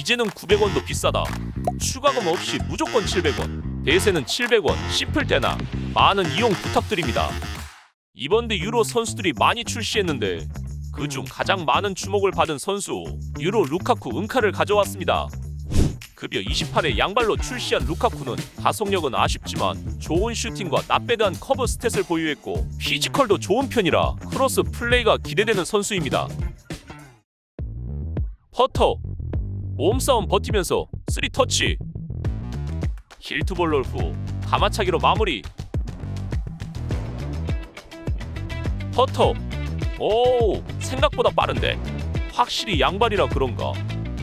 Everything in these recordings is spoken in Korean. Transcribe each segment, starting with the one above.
이제는 900원도 비싸다. 추가금 없이 무조건 700원. 대세는 700원. 싶을 때나 많은 이용 부탁드립니다. 이번 대 유로 선수들이 많이 출시했는데 그중 가장 많은 주목을 받은 선수 유로 루카쿠 은카를 가져왔습니다. 급여 28의 양발로 출시한 루카쿠는 가속력은 아쉽지만 좋은 슈팅과 나빼드한 커브 스탯을 보유했고 피지컬도 좋은 편이라 크로스 플레이가 기대되는 선수입니다. 퍼터 몸싸움 버티면서 3터치. 힐투볼롤 후 가마차기로 마무리. 퍼터. 오 생각보다 빠른데? 확실히 양발이라 그런가?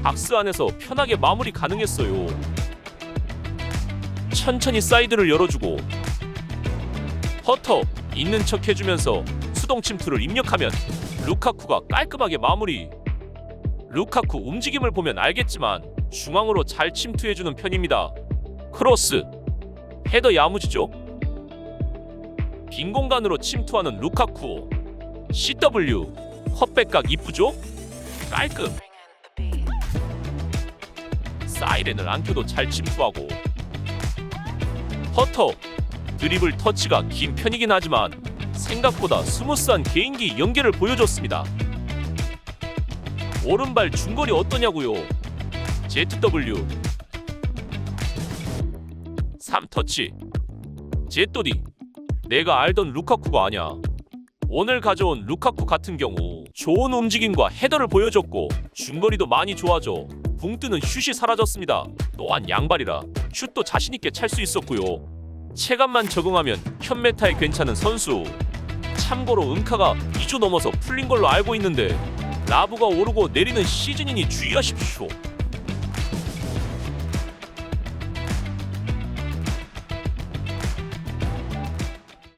박스 안에서 편하게 마무리 가능했어요. 천천히 사이드를 열어주고. 퍼터 있는 척 해주면서 수동 침투를 입력하면 루카쿠가 깔끔하게 마무리 루카쿠 움직임을 보면 알겠지만 중앙으로 잘 침투해주는 편입니다. 크로스. 헤더 야무지죠? 빈 공간으로 침투하는 루카쿠. CW 헛백각 이쁘죠? 깔끔. 사이렌을 안 켜도 잘 침투하고. 퍼터. 드리블 터치가 긴 편이긴 하지만 생각보다 스무스한 개인기 연계를 보여줬습니다 오른발 중거리 어떠냐고요 ZW 3터치 제또디 내가 알던 루카쿠가 아냐 오늘 가져온 루카쿠 같은 경우 좋은 움직임과 헤더를 보여줬고 중거리도 많이 좋아져 붕 뜨는 슛이 사라졌습니다. 또한 양발이라 슛도 자신 있게 찰 수 있었고요. 체감만 적응하면 현메타에 괜찮은 선수. 참고로 은카가 2주 넘어서 풀린 걸로 알고 있는데 라브가 오르고 내리는 시즌이니 주의하십시오.